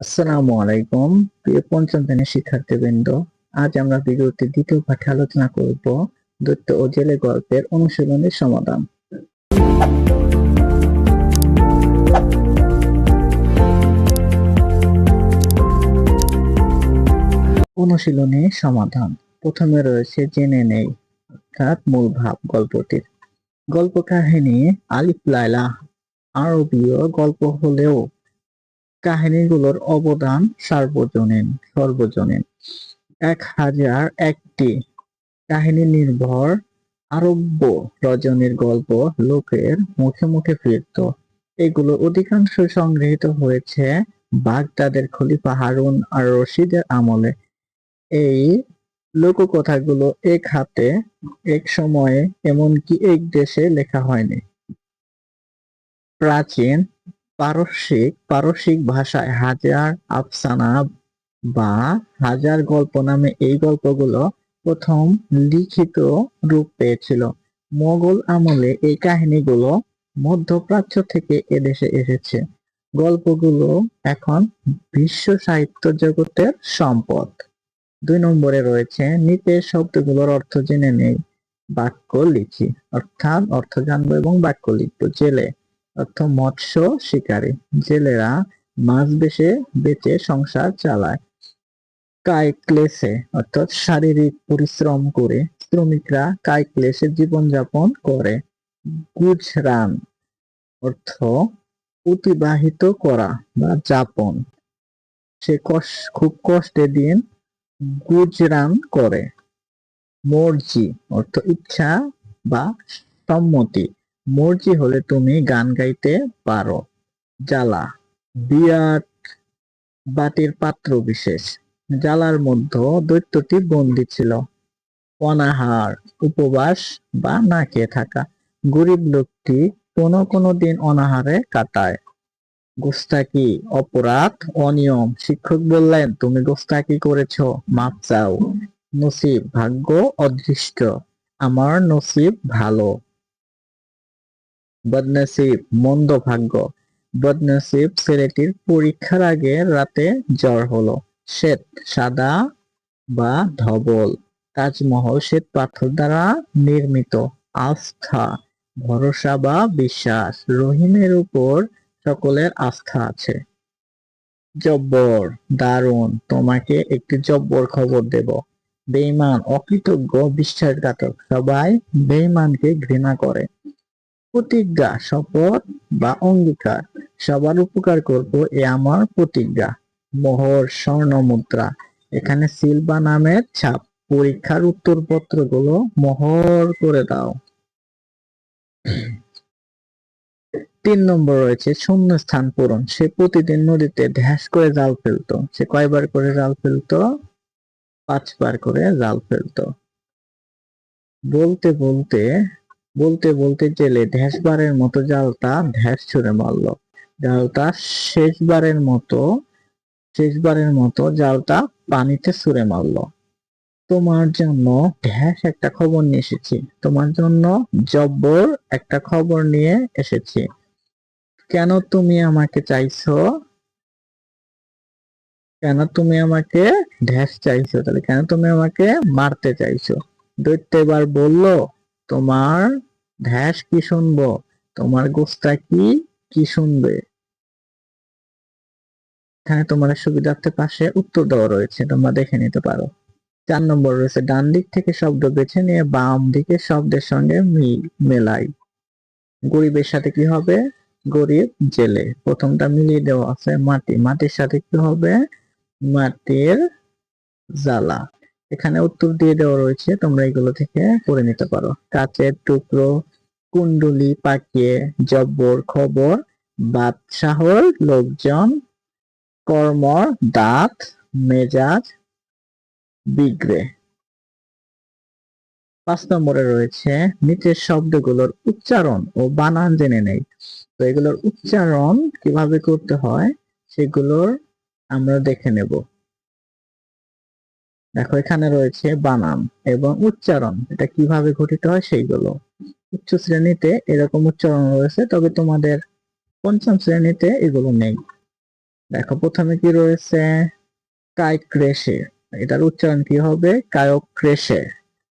আসসালামু আলাইকুম, প্রিয় পঞ্চম শ্রেণির শিক্ষার্থীবৃন্দ। আজ আমরা ভিডিওতে দ্বিতীয় পাঠে আলোচনা করব দৈত্য ও জেলে গল্পের অনুশীলনের সমাধান। অনুশীলনী সমাধান। প্রথমে রয়েছে জেনে নেই, অর্থাৎ মূল ভাব গল্পটির। গল্প কাহিনী আলিফ লায়লা আরবীয় গল্প হলেও কাহিনীগুলোর অবদান সার্বজনীন, সর্বজনীন। এক হাজার একটি কাহিনী নির্ভর আরব্য রজনীর গল্প লোকের মুখে মুখে ফিরত। এগুলো অধিকাংশ সংগৃহীত হয়েছে বাগদাদের খলিফা হারুন আর রশিদের আমলে। এই লোককথাগুলো এক হাতে, এক সময়ে, এমনকি এক দেশে লেখা হয়নি। প্রাচীন পারস্যিক পারসিক ভাষায় হাজার আফসানা বা হাজার গল্প নামে এই গল্পগুলো প্রথম লিখিত রূপ পেয়েছিল। মোগল আমলে এই কাহিনীগুলো মধ্যপ্রাচ্য থেকে এদেশে এসেছে। গল্পগুলো এখন বিশ্ব সাহিত্য জগতের সম্পদ। দুই নম্বরে রয়েছে, নিচের শব্দগুলোর অর্থ জেনে নেই। বাক্য লিখি, অর্থাৎ অর্থ জানব এবং বাক্য লিখব, জেলে। অর্থ মৎস্য শিকারী। জেলেরা মাছ বেছে বেচে সংসার চালায়। কায় ক্লেশে অর্থাৎ শারীরিক পরিশ্রম করে শ্রমিকরা কায় ক্লেশে জীবনযাপন করে। গুজরান অর্থ অতিবাহিত করা বা যাপন। সে খুব কষ্টে দিন গুজরান করে। মর্জি অর্থ ইচ্ছা বা সম্মতি। মর্জি হলে তুমি গান গাইতে পারো। জ্বালা, বিরাট বাটির পাত্র বিশেষ। জ্বালার মধ্যে দৈত্যটি বন্দী ছিল। অনাহার, উপবাস বা না খেয়ে থাকা। গরিব লোকটি কোনো কোনো দিন অনাহারে কাটায়। গোস্তাকি অপরাধ? অনিয়ম। শিক্ষক বললেন, তুমি গোস্তাকি করেছ? মাপ চাও। নসিব ভাগ্য অদৃষ্ট। আমার নসিব ভালো। বদনসিব, মন্দ ভাগ্য। বদনসিব ছেলেটির পরীক্ষার আগে রাতে জ্বর হলো। শ্বেত, সাদা বা ধবল। তাজমহল শ্বেত পাথর দ্বারা নির্মিত। আস্থা, ভরসা বা বিশ্বাস। রহিমের উপর সকলের আস্থা আছে। জব্বর, দারুণ, তোমাকে একটি জব্বর খবর দেব। বেঈমান, অকৃতজ্ঞ, বিশ্বাসঘাতক। সবাই বেঈমানকে ঘৃণা করে। প্রতিজ্ঞা, শপথ বা অঙ্গীকার, সবার উপকার করব এ আমার প্রতিজ্ঞা। মোহর, স্বর্ণ মুদ্রা, এখানে সিলবা নামের ছাপ। পরীক্ষার উত্তরপত্রগুলো মোহর করে দাও। তিন নম্বর রয়েছে শূন্য স্থান পূরণ। সে প্রতিদিন নদীতে ধ্যাস করে জাল ফেলতো। সে কয়বার করে জাল ফেলতো? পাঁচবার করে জাল ফেলতো। বলতে বলতে বলতে বলতে জেলে ধ্যাসবারের মতো জালটা ধ্যাস ছুঁড়ে মারলো। জালটা শেষবারের মতো শেষবারের মতো জালটা পানিতে ছুঁড়ে মারলো। তোমার জন্য ধ্যাস একটা খবর নিয়ে এসেছি। তোমার জন্য জব্বর একটা খবর নিয়ে এসেছি। কেন তুমি আমাকে চাইছো? কেন তুমি আমাকে ধ্যাস চাইছো? তাহলে কেন তুমি আমাকে মারতে চাইছো? দৈত্য এবার বলল, তোমার ধ্যাস কি শুনব? তোমার গোস্তা কি কি শুনবে? এখানে তোমার সুবিধার্থে পাশে উত্তর দেওয়া রয়েছে, তোমরা দেখে নিতে পারো। চার নম্বর রয়েছে, ডান দিক থেকে শব্দ বেছে নিয়ে বাম দিকে শব্দের সঙ্গে মিল, মেলাই। গরিবের সাথে কি হবে? গরিব জেলে। প্রথমটা মিলিয়ে দেওয়া আছে মাটি। মাটির সাথে কি হবে? মাটির জ্বালা। এখানে উত্তর দিয়ে দেওয়া রয়েছে, তোমরা এগুলো থেকে করে নিতে পারো। কাচের টুকরো, কুণ্ডলি পাকিয়ে জব্বর, খবর, বাদশাহর লোকজন কর্ম দাঁত, মেজাজ, বিগ্রে। পাঁচ নম্বরে রয়েছে, নিচের শব্দগুলোর উচ্চারণ ও বানান জেনে নেই। তো এগুলোর উচ্চারণ কীভাবে করতে হয়, সেগুলোর আমরা দেখে নেব। দেখো, এখানে রয়েছে বানান এবং উচ্চারণ। এটা কীভাবে ঘটিত হয় সেইগুলো। উচ্চ শ্রেণীতে এরকম উচ্চারণ রয়েছে, তবে তোমাদের পঞ্চম শ্রেণীতে এগুলো নেই। দেখো, প্রথমে কি রয়েছে? কায়ক্রেশে। এটার উচ্চারণ কি হবে? কায়ক্রেশে।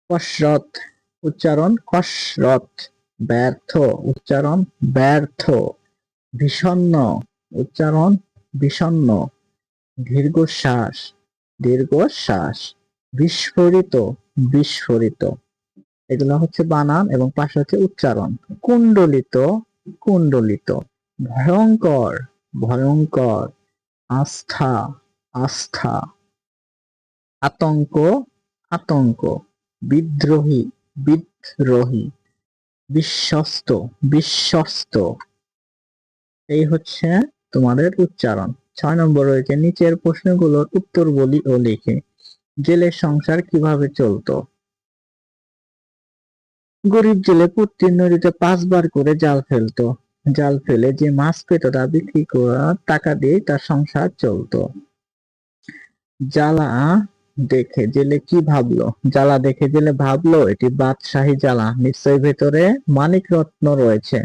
কসরত। উচ্চারণ কসরত। ব্যর্থ। উচ্চারণ ব্যর্থ। বিষণ্ণ। উচ্চারণ বিষণ্ণ। দীর্ঘশ্বাস। দীর্ঘশ্বাস, বিস্ফোরিত বিস্ফোরিত। এগুলো হচ্ছে বানান এবং পাশে হচ্ছে উচ্চারণ। কুণ্ডলিত কুণ্ডলিত। ভয়ঙ্কর ভয়ঙ্কর। আস্থা আস্থা। আতঙ্ক আতঙ্ক। বিদ্রোহী বিদ্রোহী। বিশ্বস্ত বিশ্বস্ত। এই হচ্ছে তোমাদের উচ্চারণ। ছয় নম্বর রয়েছে, নিচের প্রশ্নগুলোর উত্তর বলি ও লিখে। জেলের সংসার কীভাবে চলতো? গরিব জেলে প্রতি নদীতে পাঁচবার করে জাল ফেলতো। জাল ফেলে যে মাছ পেত তা বিক্রি করা টাকা দিয়ে তার সংসার চলতো। জ্বালা দেখে জেলে কি ভাবলো? জ্বালা দেখে জেলে ভাবলো, এটি বাদশাহী জ্বালা। নিশ্চয়ই ভেতরে মানিক রত্ন রয়েছে।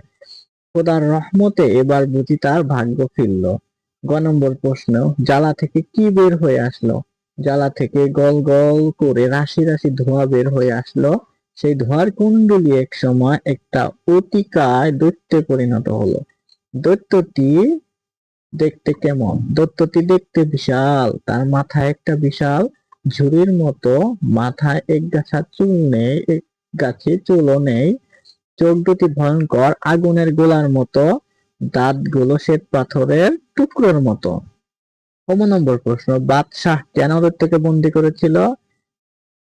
খোদার রহমতে এবার বুঝি তার ভাগ্য ফিরল। গ নম্বর প্রশ্ন, জ্বালা থেকে কি বের হয়ে আসলো? জ্বালা থেকে গল গল করে রাশি রাশি ধোঁয়া বের হয়ে আসলো। সেই ধোঁয়ার কুণ্ডলি এক সময় একটা অতিকায় দৈত্যে পরিণত হলো। দৈত্যটি দেখতে কেমন? দৈত্যটি দেখতে বিশাল, তার মাথায় একটা বিশাল ঝুড়ির মতো, মাথায় এক গাছা চুল নেই, এক গাছে চুলও নেই, চোখ দুটি ভয়ঙ্কর, আগুনের গোলার মতো দাঁতগুলো শ্বেত পাথরের টুকরোর মতো। কম নম্বর প্রশ্ন, বাদশাহ কেন দৈত্যকে বন্দি করেছিল?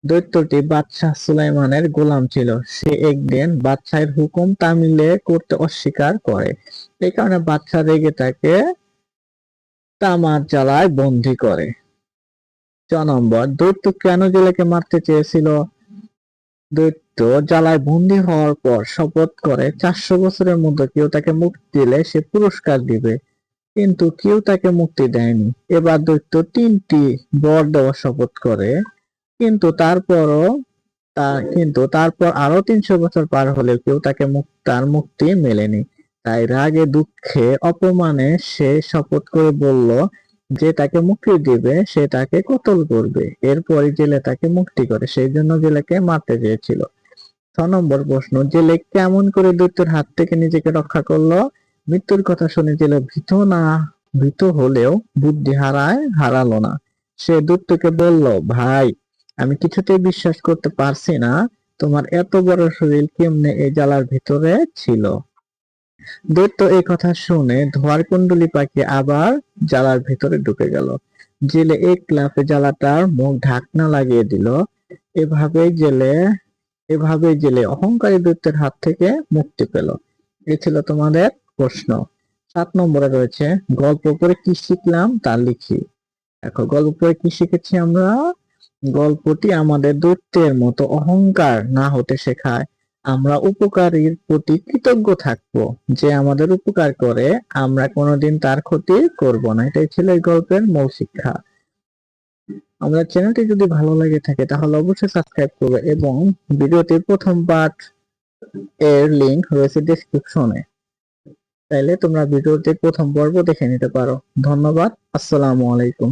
দৈত্যটি বাদশাহ সুলাইমানের গোলাম ছিল। সে একদিন বাদশাহের হুকুম তামিলে করতে অস্বীকার করে। এই কারণে বাদশাহ রেগে তাকে তামার জ্বালায় বন্দি করে। চ নম্বর, দৈত্য কেন জেলেকে মারতে চেয়েছিল? দৈত্য জ্বালায় বন্দি হওয়ার পর শপথ করে, চারশো বছরের মধ্যে কেউ তাকে মুক্তি দিলে সে পুরস্কার দিবে। কিন্তু কেউ তাকে মুক্তি দেয়নি। এবার দৈত্য তিনটি বর দেওয়ার শপথ করে, কিন্তু তারপরও তা, কিন্তু তারপর আরও তিনশো বছর পার হলেও কেউ তাকে তার মুক্তি মেলেনি। তাই রাগে দুঃখে অপমানে সে শপথ করে বলল যে তাকে মুক্তি দিবে, সে তাকে কতল করবে। এরপরে জেলে তাকে মুক্তি করে। সেই জন্য জেলেকে মারতে চেয়েছিল। ছ নম্বর প্রশ্ন, জেলে কেমন করে দৈত্যের হাত থেকে নিজেকে রক্ষা করল? মৃত্যুর কথা শুনে জেলে ভীত না, ভীত হলেও বুদ্ধি হারায়, হারালো না। সে দৈত্যকে বলল, ভাই, আমি কিছুতেই বিশ্বাস করতে পারছি না। তোমার এত বড় শরীর কেমনে এই জ্বালার ভিতরে ছিল? দৈত্য এই কথা শুনে ধোয়ার কুণ্ডলি পাখি আবার জ্বালার ভিতরে ঢুকে গেল। জেলে এক লাফে জ্বালাটার মুখ ঢাকনা লাগিয়ে দিল। এভাবেই জেলে এভাবে জেলে অহংকারী দৈত্যের হাত থেকে মুক্তি পেল। এ ছিল তোমাদের প্রশ্ন। সাত নম্বরে রয়েছে, গল্প করে কি শিখলাম তা লিখি। দেখো, গল্প করে কি শিখেছি আমরা? গল্পটি আমাদের দৈত্যের মতো অহংকার না হতে শেখায়। আমরা উপকারীর প্রতি কৃতজ্ঞ থাকব। যে আমাদের উপকার করে, আমরা কোনোদিন তার ক্ষতি করব না। এটাই ছিল এই গল্পের মূল শিক্ষা। আমাদের চ্যানেলটি যদি ভালো লাগে থাকে, তাহলে অবশ্যই সাবস্ক্রাইব করবে এবং ভিডিওটির প্রথম পার্ট এর লিংক রয়েছে ডেসক্রিপশনে তাইলে তোমরা ভিডিওটির প্রথম পর্ব দেখে নিতে পারো। ধন্যবাদ। আসসালামু আলাইকুম।